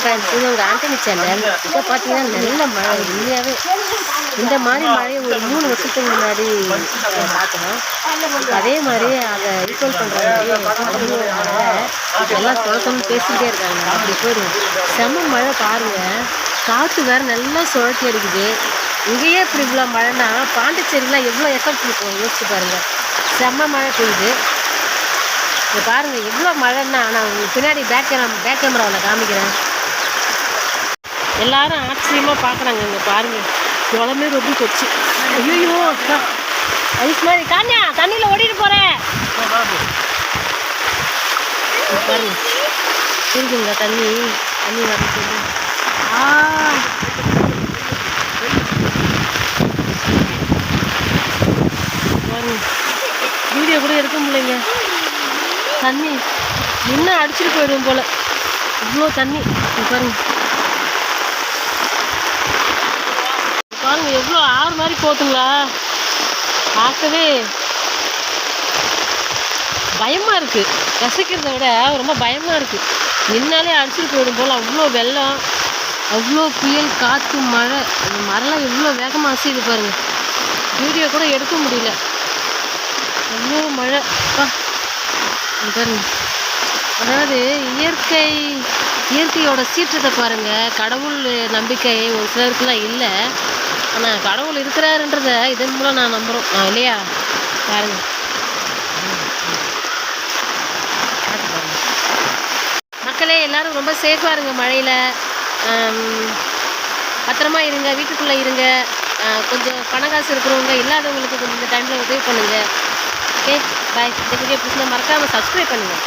Friends இது ஒரு Antony channel. இப்போ பார்த்தீங்கன்னா நல்ல மழை உண்மையாகவே இந்த மாதிரி மழையை ஒரு மூணு வருஷத்துக்கு முன்னாடி பார்த்தோம் அதே மாதிரி அதை ஈக்குவல் பண்ணுற மாதிரி எல்லாம் தொடக்கம்னு பேசிக்கிட்டே இருக்காங்க. அப்படி போயிடும் செம்ம மழை பாருங்கள் காற்று வேறு நல்லா சுழட்டி அடிக்குது. இங்கேயே இப்படி இவ்வளோ மழைனா பாண்டிச்சேரிலாம் எவ்வளோ எஃபெக்ட் இருக்கும் யோசிச்சு பாருங்கள் செம்ம மழை பெய்யுது. இப்போ பாருங்க எவ்வளோ மழைன்னா நான் உங்களுக்கு பின்னாடி பேக் கேமரா பேக் கேமராவில் காமிக்கிறேன். எல்லாரும் ஆச்சரியமாக பார்க்குறாங்க இங்கே பாருங்கள் குளமே ரொம்ப போச்சு ஐயோ ஐஸ் மாதிரி. காஞ்சா தண்ணியில் ஓடிட்டு போகிறேன் பாருங்க. இருக்குங்க தண்ணி. தண்ணி வரது ஆ. பாருங்க. வீடியோ கூட எடுக்க முடியலைங்க. தண்ணி. இன்னும் அடிச்சிட்டு போயிடும் போல். இவ்வளோ தண்ணி. பாருங்க. பாருங்க எவ்வளோ ஆறு மாதிரி போகுதுங்களா பார்க்கவே பயமாக இருக்குது ரசிக்கிறத விட ரொம்ப பயமாக இருக்குது நின்னாலே அடிச்சிட்டு போயிடும் போல் அவ்வளோ வெள்ளம் அவ்வளோ புயல் காற்று மழை. அந்த மரம்லாம் எவ்வளோ வேகமாக அசையுது பாருங்கள் வீடியோ கூட எடுக்க முடியல. அவ்வளோ மழை. அப்பா பாருங்க. அதாவது இயற்கை இயற்கையோட சீற்றத்தை பாருங்கள் கடவுள் நம்பிக்கை ஒரு சிலருக்குலாம் இல்லை. ஆனால் கடவுள் இருக்கிறாருன்றத இதன் மூலம் நான் நம்புகிறோம் நான் இல்லையா? பாருங்க. மக்களே எல்லாரும் ரொம்ப சேஃபாக இருங்க மழையில். பத்திரமா இருங்க வீட்டுக்குள்ளே இருங்க. கொஞ்சம் பண காசு இருக்கிறவங்க இல்லாதவங்களுக்கு கொஞ்சம் இந்த டைமில் உதவி பண்ணுங்கள் ஓகே பாய் இந்த வீடியோ பிடிச்சிருந்தா மறக்காமல் சப்ஸ்கிரைப் பண்ணுங்கள்